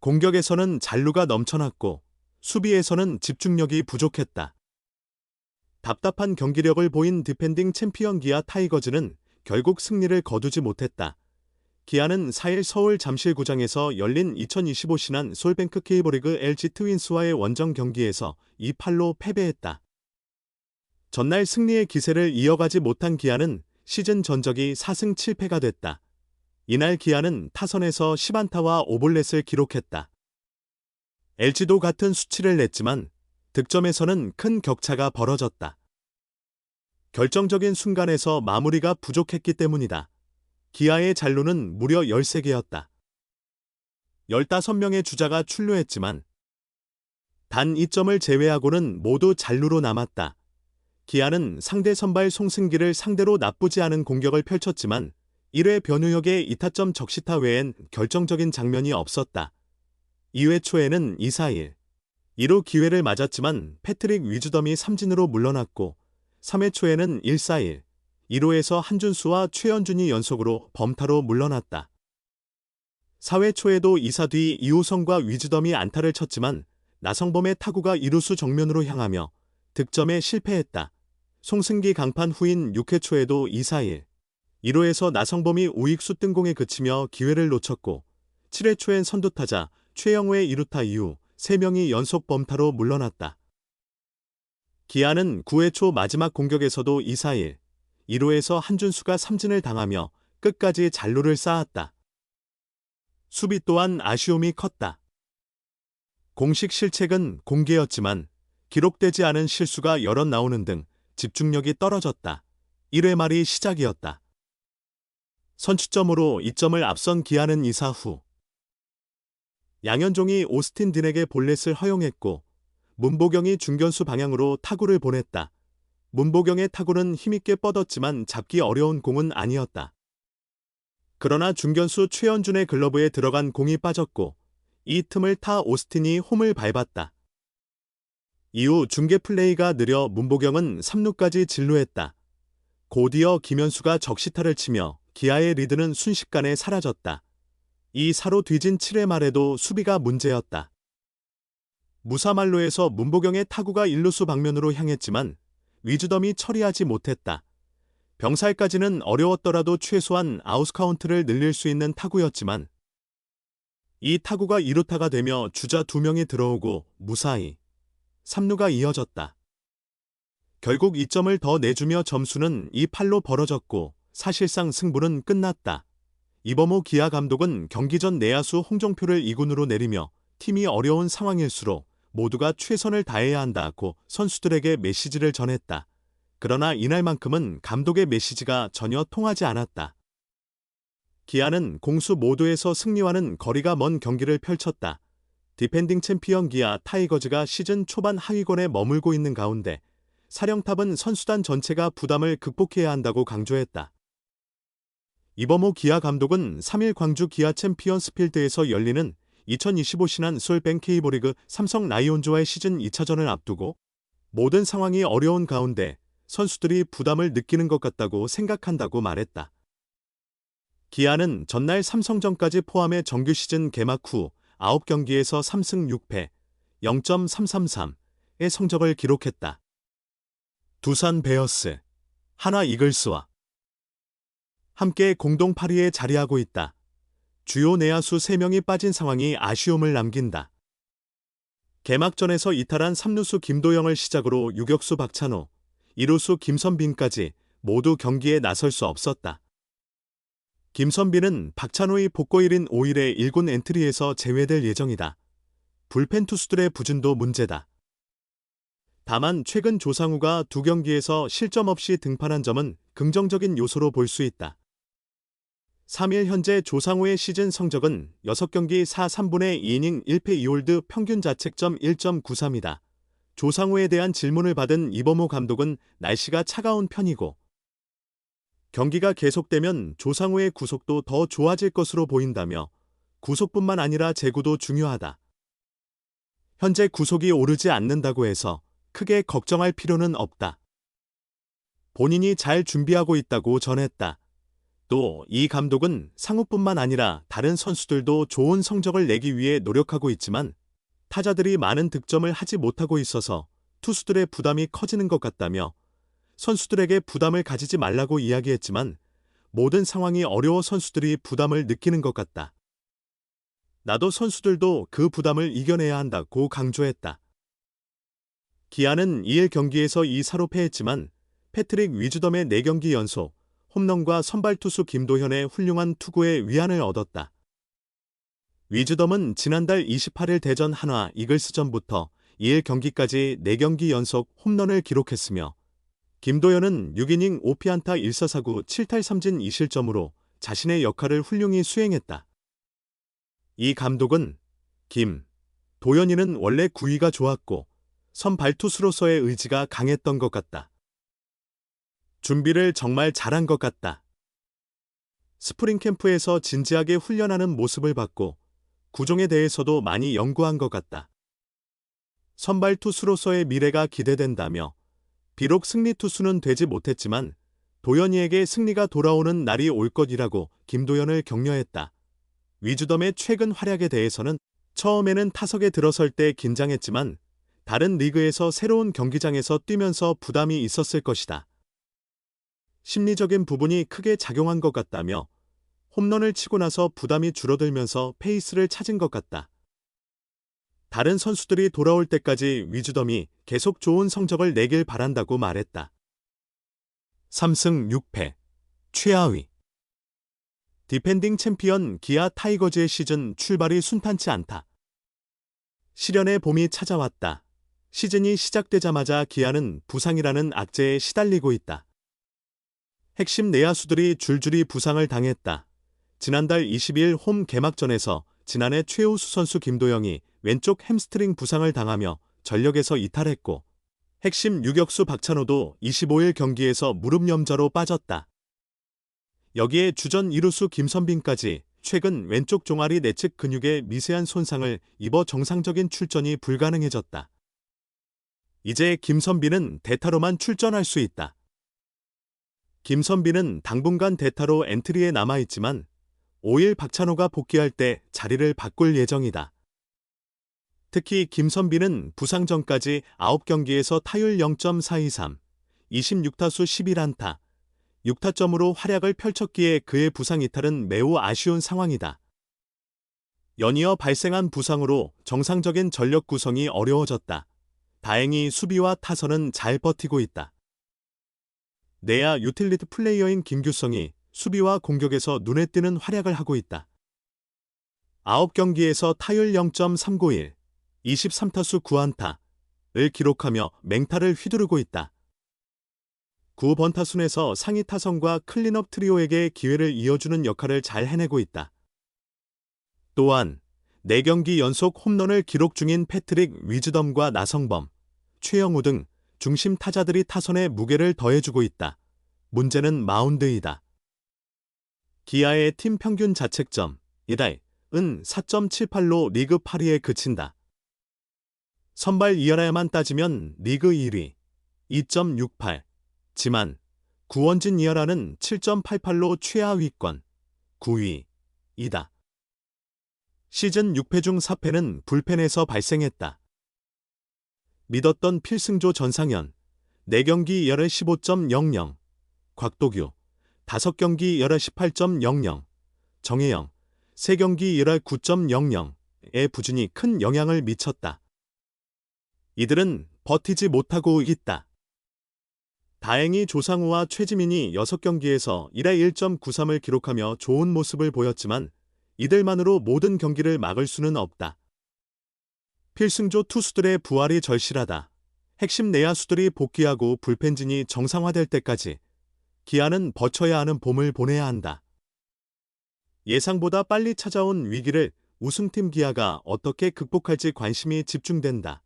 공격에서는 잔루가 넘쳐났고 수비에서는 집중력이 부족했다. 답답한 경기력을 보인 디펜딩 챔피언 기아 타이거즈는 결국 승리를 거두지 못했다. 기아는 4일 서울 잠실구장에서 열린 2025 신한 솔뱅크 케이블리그 LG 트윈스와의 원정 경기에서 2-8로 패배했다. 전날 승리의 기세를 이어가지 못한 기아는 시즌 전적이 4승 7패가 됐다. 이날 기아는 타선에서 10안타와 오볼렛을 기록했다. LG도 같은 수치를 냈지만 득점에서는 큰 격차가 벌어졌다. 결정적인 순간에서 마무리가 부족했기 때문이다. 기아의 잔루는 무려 13개였다. 15명의 주자가 출루했지만 단 2점을 제외하고는 모두 잔루로 남았다. 기아는 상대 선발 송승기를 상대로 나쁘지 않은 공격을 펼쳤지만 1회 변우혁의 2타점 적시타 외엔 결정적인 장면이 없었다. 2회 초에는 2-4-1. 2루 기회를 맞았지만 패트릭 위즈덤이 삼진으로 물러났고 3회 초에는 1-4-1. 1호에서 한준수와 최현준이 연속으로 범타로 물러났다. 4회 초에도 2사 뒤 이호성과 위즈덤이 안타를 쳤지만 나성범의 타구가 이루수 정면으로 향하며 득점에 실패했다. 송승기 강판 후인 6회 초에도 2-4-1. 1호에서 나성범이 우익수 뜬공에 그치며 기회를 놓쳤고 7회 초엔 선두타자 최영우의 2루타 이후 3명이 연속 범타로 물러났다. 기아는 9회 초 마지막 공격에서도 2-4-1. 1호에서 한준수가 삼진을 당하며 끝까지 잔루를 쌓았다. 수비 또한 아쉬움이 컸다. 공식 실책은 공개였지만 기록되지 않은 실수가 여럿 나오는 등 집중력이 떨어졌다. 1회 말이 시작이었다. 선취점으로 2점을 앞선 기아는 2사 후 양현종이 오스틴 딘에게 볼넷을 허용했고 문보경이 중견수 방향으로 타구를 보냈다. 문보경의 타구는 힘있게 뻗었지만 잡기 어려운 공은 아니었다. 그러나 중견수 최현준의 글러브에 들어간 공이 빠졌고 이 틈을 타 오스틴이 홈을 밟았다. 이후 중계 플레이가 느려 문보경은 3루까지 진루했다. 곧이어 김현수가 적시타를 치며 기아의 리드는 순식간에 사라졌다. 이 사로 뒤진 7회 말에도 수비가 문제였다. 무사말로에서 문보경의 타구가 일루수 방면으로 향했지만 위즈덤이 처리하지 못했다. 병살까지는 어려웠더라도 최소한 아웃카운트를 늘릴 수 있는 타구였지만 이 타구가 2루타가 되며 주자 2명이 들어오고 무사히 3루가 이어졌다. 결국 2점을 더 내주며 점수는 2-8로 벌어졌고 사실상 승부는 끝났다. 이범호 기아 감독은 경기 전 내야수 홍정표를 2군으로 내리며 팀이 어려운 상황일수록 모두가 최선을 다해야 한다고 선수들에게 메시지를 전했다. 그러나 이날만큼은 감독의 메시지가 전혀 통하지 않았다. 기아는 공수 모두에서 승리와는 거리가 먼 경기를 펼쳤다. 디펜딩 챔피언 기아 타이거즈가 시즌 초반 하위권에 머물고 있는 가운데 사령탑은 선수단 전체가 부담을 극복해야 한다고 강조했다. 이범호 기아 감독은 3일 광주 기아 챔피언스 필드에서 열리는 2025 신한 솔뱅 K보리그 삼성 라이온즈와의 시즌 2차전을 앞두고 모든 상황이 어려운 가운데 선수들이 부담을 느끼는 것 같다고 생각한다고 말했다. 기아는 전날 삼성전까지 포함해 정규 시즌 개막 후 9경기에서 3승 6패, 0.333의 성적을 기록했다. 두산 베어스, 하나 이글스와 함께 공동 8위에 자리하고 있다. 주요 내야수 3명이 빠진 상황이 아쉬움을 남긴다. 개막전에서 이탈한 3루수 김도영을 시작으로 유격수 박찬호, 2루수 김선빈까지 모두 경기에 나설 수 없었다. 김선빈은 박찬호의 복고일인 5일에 1군 엔트리에서 제외될 예정이다. 불펜 투수들의 부진도 문제다. 다만 최근 조상우가 두 경기에서 실점 없이 등판한 점은 긍정적인 요소로 볼 수 있다. 3일 현재 조상우의 시즌 성적은 6경기 4 3분의 2이닝 1패 2홀드 평균 자책점 1.93이다. 조상우에 대한 질문을 받은 이범호 감독은 날씨가 차가운 편이고 경기가 계속되면 조상우의 구속도 더 좋아질 것으로 보인다며 구속뿐만 아니라 제구도 중요하다. 현재 구속이 오르지 않는다고 해서 크게 걱정할 필요는 없다. 본인이 잘 준비하고 있다고 전했다. 또 이 감독은 상우뿐만 아니라 다른 선수들도 좋은 성적을 내기 위해 노력하고 있지만 타자들이 많은 득점을 하지 못하고 있어서 투수들의 부담이 커지는 것 같다며 선수들에게 부담을 가지지 말라고 이야기했지만 모든 상황이 어려워 선수들이 부담을 느끼는 것 같다. 나도 선수들도 그 부담을 이겨내야 한다고 강조했다. 기아는 2일 경기에서 2사로 패했지만 패트릭 위즈덤의 4경기 연속 홈런과 선발 투수 김도현의 훌륭한 투구에 위안을 얻었다. 위즈덤은 지난달 28일 대전 한화 이글스전부터 2일 경기까지 4경기 연속 홈런을 기록했으며 김도현은 6이닝 5피안타 1사사구 7탈 3진 2실점으로 자신의 역할을 훌륭히 수행했다. 이 감독은 김, 도현이는 원래 구위가 좋았고 선발투수로서의 의지가 강했던 것 같다. 준비를 정말 잘한 것 같다. 스프링 캠프에서 진지하게 훈련하는 모습을 봤고 구종에 대해서도 많이 연구한 것 같다. 선발 투수로서의 미래가 기대된다며 비록 승리 투수는 되지 못했지만 도현이에게 승리가 돌아오는 날이 올 것이라고 김도현을 격려했다. 위주덤의 최근 활약에 대해서는 처음에는 타석에 들어설 때 긴장했지만 다른 리그에서 새로운 경기장에서 뛰면서 부담이 있었을 것이다. 심리적인 부분이 크게 작용한 것 같다며 홈런을 치고 나서 부담이 줄어들면서 페이스를 찾은 것 같다. 다른 선수들이 돌아올 때까지 위주덤이 계속 좋은 성적을 내길 바란다고 말했다. 3승 6패 최하위 디펜딩 챔피언 기아 타이거즈의 시즌 출발이 순탄치 않다. 시련의 봄이 찾아왔다. 시즌이 시작되자마자 기아는 부상이라는 악재에 시달리고 있다. 핵심 내야수들이 줄줄이 부상을 당했다. 지난달 22일 홈 개막전에서 지난해 최우수 선수 김도영이 왼쪽 햄스트링 부상을 당하며 전력에서 이탈했고 핵심 유격수 박찬호도 25일 경기에서 무릎 염좌로 빠졌다. 여기에 주전 이루수 김선빈까지 최근 왼쪽 종아리 내측 근육에 미세한 손상을 입어 정상적인 출전이 불가능해졌다. 이제 김선빈은 대타로만 출전할 수 있다. 김선빈은 당분간 대타로 엔트리에 남아있지만 5일 박찬호가 복귀할 때 자리를 바꿀 예정이다. 특히 김선빈은 부상 전까지 9경기에서 타율 0.423, 26타수 11안타, 6타점으로 활약을 펼쳤기에 그의 부상 이탈은 매우 아쉬운 상황이다. 연이어 발생한 부상으로 정상적인 전력 구성이 어려워졌다. 다행히 수비와 타선은 잘 버티고 있다. 내야 유틸리티 플레이어인 김규성이 수비와 공격에서 눈에 띄는 활약을 하고 있다. 9경기에서 타율 0.391, 23타수 9안타를 기록하며 맹타를 휘두르고 있다. 9번 타순에서 상위 타선과 클린업 트리오에게 기회를 이어주는 역할을 잘 해내고 있다. 또한 4경기 연속 홈런을 기록 중인 패트릭 위즈덤과 나성범, 최영우 등 중심 타자들이 타선에 무게를 더해주고 있다. 문제는 마운드이다. 기아의 팀 평균 자책점, 이달, 은 4.78로 리그 8위에 그친다. 선발 이하라야만 따지면 리그 1위, 2.68. 지만 구원진 이하라는 7.88로 최하위권, 9위이다. 시즌 6패 중 4패는 불펜에서 발생했다. 믿었던 필승조 전상현, 4경기 열애 15.00, 곽도규, 5경기 열애 18.00, 정혜영, 3경기 열애 9.00의 부진이 큰 영향을 미쳤다. 이들은 버티지 못하고 있다. 다행히 조상우와 최지민이 6경기에서 1회 1.93을 기록하며 좋은 모습을 보였지만 이들만으로 모든 경기를 막을 수는 없다. 필승조 투수들의 부활이 절실하다. 핵심 내야수들이 복귀하고 불펜진이 정상화될 때까지 기아는 버텨야 하는 봄을 보내야 한다. 예상보다 빨리 찾아온 위기를 우승팀 기아가 어떻게 극복할지 관심이 집중된다.